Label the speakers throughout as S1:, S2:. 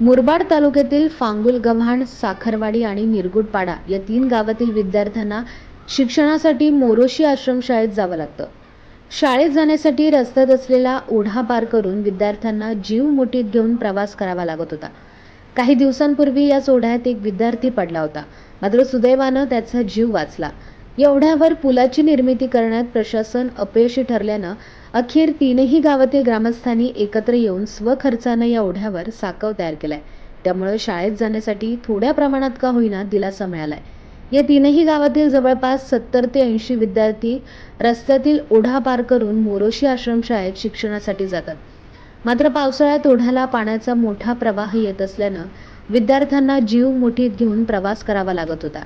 S1: मुरबाड तालुक्यातील फांगुल गव्हाण साखरवाडी आणि निरगुडपाडा या तीन गावातील विद्यार्थ्यांना शिक्षणासाठी मोरोशी आश्रमशाळेत जावं लागतं. शाळेत जाण्यासाठी रस्त्यात असलेला ओढा पार करून विद्यार्थ्यांना जीव मुठीत घेऊन प्रवास करावा लागत होता. काही दिवसांपूर्वी याच ओढ्यात एक विद्यार्थी पडला होता. मात्र सुदैवानं त्याचा जीव वाचला. एवढ्यावर ओढ्यावर पुलाची निर्मिती करण्यात प्रशासन अपयशी ठरल्यानं अखेर तीनही गावातील ग्रामस्थांनी एकत्र येऊन स्वखर्चानं या ओढ्यावर साकव तयार केलाय. त्यामुळे शाळेत जाण्यासाठी थोड्या प्रमाणात का होईना दिलासा मिळालाय. या तीनही गावातील जवळपास सत्तर ते ऐंशी विद्यार्थी रस्त्यातील ओढा पार करून मोरोशी आश्रमशाळेत शिक्षणासाठी जातात. मात्र पावसाळ्यात ओढ्याला पाण्याचा मोठा प्रवाह येत असल्यानं विद्यार्थ्यांना जीव मुठीत घेऊन प्रवास करावा लागत होता.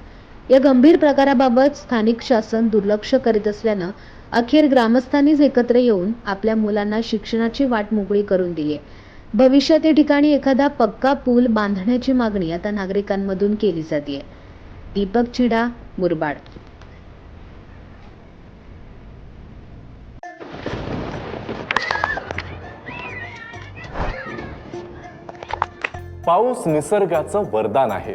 S1: या गंभीर प्रकाराबाबत स्थानिक शासन दुर्लक्ष करीत असल्यानं अखेर ग्रामस्थांनीच एकत्र येऊन आपल्या मुलांना शिक्षणाची वाट मोकळी करून दिली. आहे भविष्यात या ठिकाणी एखादा पक्का पूल बांधण्याची मागणी आता नागरिकांमधून केली जाते दीपक चिडा मुरबाड.
S2: पाऊस निसर्गाचं वरदान आहे.